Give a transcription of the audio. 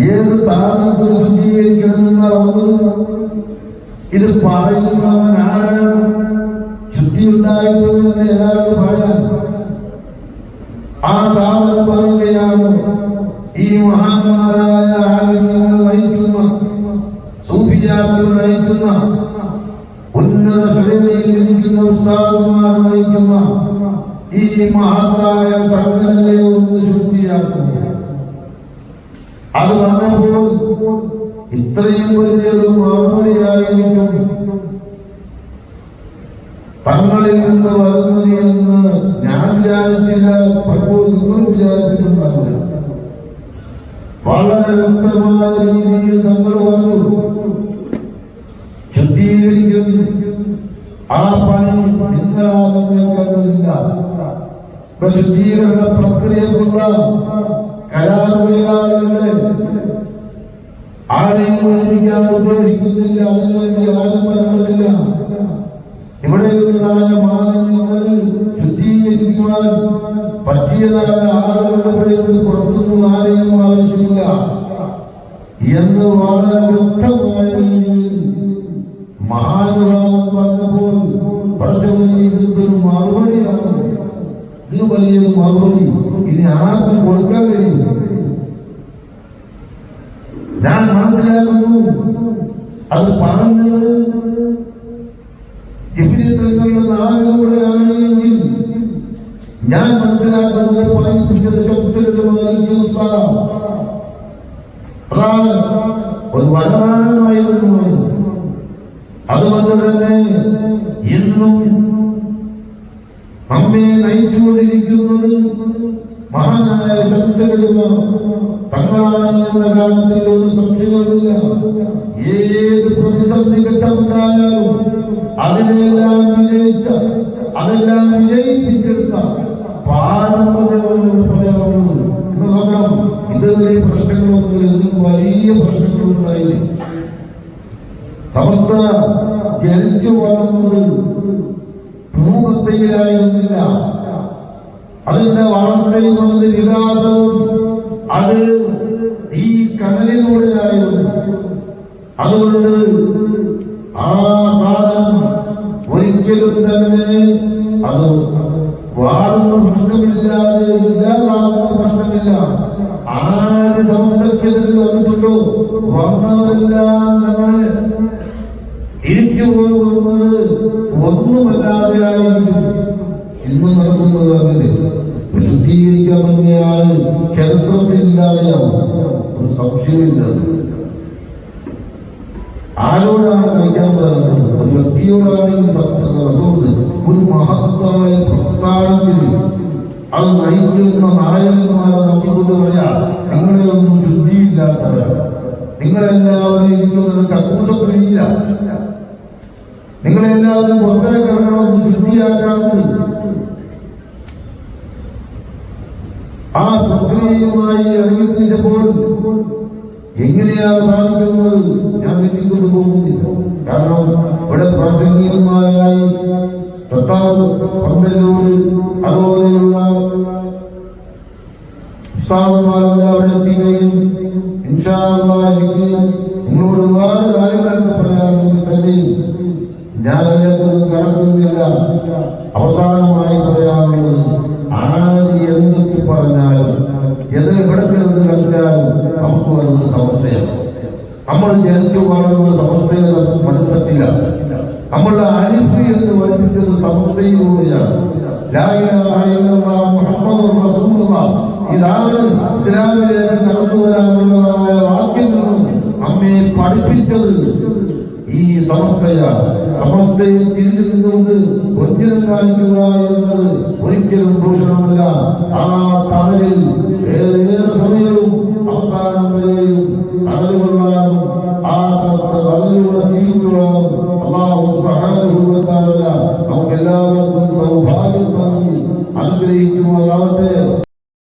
ഏത് സ്ഥാനത്തും ശുദ്ധീകരിക്കണമെന്ന വന്നത് ഇത് പറയുന്നവനാണ് ശുദ്ധി ഉണ്ടായിട്ടുള്ളതിന് ഏതാണ്ട് പറയാൻ ആ സാധനം പറയുകയാണ് ഈ മഹാന്മാരായ ആലിമ്യങ്ങൾ നയിക്കുന്ന സൂഫിയാക്കൾ നയിക്കുന്ന ഉന്നത ശ്രേണിയിൽ ഇരിക്കുന്ന ഉസ്താദുമാർ നയിക്കുന്ന ഈ മഹത്തായ സംഘടനയെ വലിയൊരു മറുപടിയായിരിക്കും തങ്ങളിൽ നിന്ന് വരുന്നത് എന്ന് ഞാൻ വിചാരിച്ചില്ല പലപ്പോൾ നിങ്ങൾ വിചാരിച്ചിട്ടുണ്ടാവില്ല. വളരെ വ്യക്തമായ രീതിയിൽ തങ്ങൾ പറഞ്ഞു ശുദ്ധീകരിക്കുന്നു ആ പണി നിങ്ങളാകുന്ന കണ്ടതില്ല. ശുദ്ധീകരണ പ്രക്രിയക്കുള്ള കരാറുകളെ ആരെയും നിയമിക്കാൻ ഉദ്ദേശിക്കുന്നില്ല. അതിനുവേണ്ടി ആരും വരുന്നതില്ല. ഇവിടെയുള്ളതായ മാനങ്ങൾ ശുദ്ധീകരിക്കുവാൻ പറ്റിയതായ ആളുകൾ ഇവിടെയുണ്ട്. പുറത്തുനിന്ന് ആരെയും ആവശ്യമില്ല. എന്ന് വളരെ വ്യക്തമായ രീതിയിൽ മഹാനുഭാവം പറഞ്ഞപ്പോൾ പഠിച്ചവന് ഇതൊരു മറുപടിയാണ്. ഇത് വലിയൊരു മറുപടി. ഇനി ആർക്കും കൊടുക്കാൻ കഴിയും ഞാൻ മനസ്സിലാക്കുന്നു അത് പറഞ്ഞത് ജീവിതങ്ങളുടെ നാവിലൂടെയാണ് എങ്കിൽ ഞാൻ മനസ്സിലാക്കുന്നത് സ്ഥലം അതാണ് ഒരു വരമാനമായിരുന്നു അത്. അതുകൊണ്ട് തന്നെ ഇന്നും നമ്മെ നയിച്ചുകൊണ്ടിരിക്കുന്നത് മഹാനായ ശബ്ദങ്ങളുമാണ് തങ്ങളാണ് എന്ന കാര്യത്തിൽ ഒരു സംശയമില്ല ഏത് പ്രതിസന്ധി ഘട്ടമുണ്ടായാലും അതിനെല്ലാം വിജയിച്ച അതെല്ലാം വിജയിപ്പിച്ചെടുത്ത പാരമ്പര്യമെന്ന് പറയാവുന്നത് ഇത് നോക്കണം ഇതുവരെ പ്രശ്നങ്ങളൊന്നുമില്ല വലിയ പ്രശ്നങ്ങളുണ്ടായില്ല? സമസ്ത ജനിച്ചു വളർന്നത് ഭൂമത്തയിലായിരുന്നില്ല അതിന്റെ വളർച്ചയും അതിന്റെ വികാസവും അത് ഈ കനലിലൂടെയായിരുന്നു അതുകൊണ്ട് ആ ഒരിക്കലും തന്നെ അത് വാടുന്ന ഭക്ഷണമില്ലാതെ ഇല്ലാതാകുന്ന പ്രശ്നമില്ല. ആര് സംസ്കൃതത്തിൽ വന്നിട്ടുണ്ടോ? വന്നവരെല്ലാം നമ്മളെ ഇരിക്കു പോകുന്നത് ഒന്നുമല്ലാതെ ആയിരിക്കും. ഇന്ന് നടക്കുന്നത് അങ്ങനെ. ശുദ്ധീകരിക്കാൻ തന്നെയാണ് ചരിത്രത്തിലില്ലാതെയാവും. ഒരു സംശയമില്ല ആരോടാണ് കഴിക്കാൻ പറയുന്നത് ഒരു വ്യക്തിയോടാണെങ്കിൽ ഒരു മഹത്തായ പ്രസ്ഥാനത്തിന് അത് നയിക്കുന്ന നായകന്മാരെ നോക്കിക്കൊണ്ട് പറയാം ഞങ്ങളെയൊന്നും ശുദ്ധിയില്ലാത്തവർ നിങ്ങളെല്ലാവരും ഇരിക്കുന്നത് കക്കൂസത്തിലില്ല നിങ്ങളെല്ലാവരും ഒന്നര കറങ്ങണമെന്ന് ശുദ്ധിയാക്കാറുണ്ട് ആ പ്രക്രിയയുമായി ഇറങ്ങിത്തിരിച്ചപ്പോൾ എങ്ങനെയാണ് സാധിക്കുന്നത്? ഇൻഷാ അല്ലാഹ് എനിക്ക് നിങ്ങളോട് ഒരുപാട് കാര്യങ്ങളെന്ന് പറയാമെങ്കിൽ തന്നെയും ഞാൻ അതിനകത്തൊന്നും കടക്കുന്നില്ല. അവസാനമായി പറയാനുള്ളത് ആര് എന്തൊക്കെ പറഞ്ഞാലും എതിർ കിടക്കുന്നത് കളിച്ചാലും നമുക്ക് വരുന്നത് സമസ്തയാണ്. നമ്മൾ ജനിച്ചു വളർന്നത് സമസ്തയുടെ മടുപ്പത്തില്ല. നമ്മളുടെ അരിഫി എന്ന് പഠിപ്പിച്ചത് സമസ്തയിലൂടെയാണ്. ലാ ഇലാഹ ഇതാണ് ഇസ്ലാമിലേക്ക് കടന്നു വരാനുള്ളതായ വാക്യങ്ങളും നമ്മെ പഠിപ്പിച്ചത് ഈ സമസ്തയ. സമസ്തയെ തിരിഞ്ഞു നിന്നുകൊണ്ട് ഒന്നിനും കാണിക്കുക എന്നത് ഒരിക്കലും ദൂഷണമല്ല ആ തണലിൽ ഏറെ സമയവും അവസാനം വരെയും തണൽ കൊള്ളാനും ആ തണലിലൂടെ ജീവിക്കുവാനും അള്ളാഹു നമുക്ക് എല്ലാവർക്കും സൗഭാഗ്യം നൽകി അനുഗ്രഹിക്കുമാറാവട്ടെ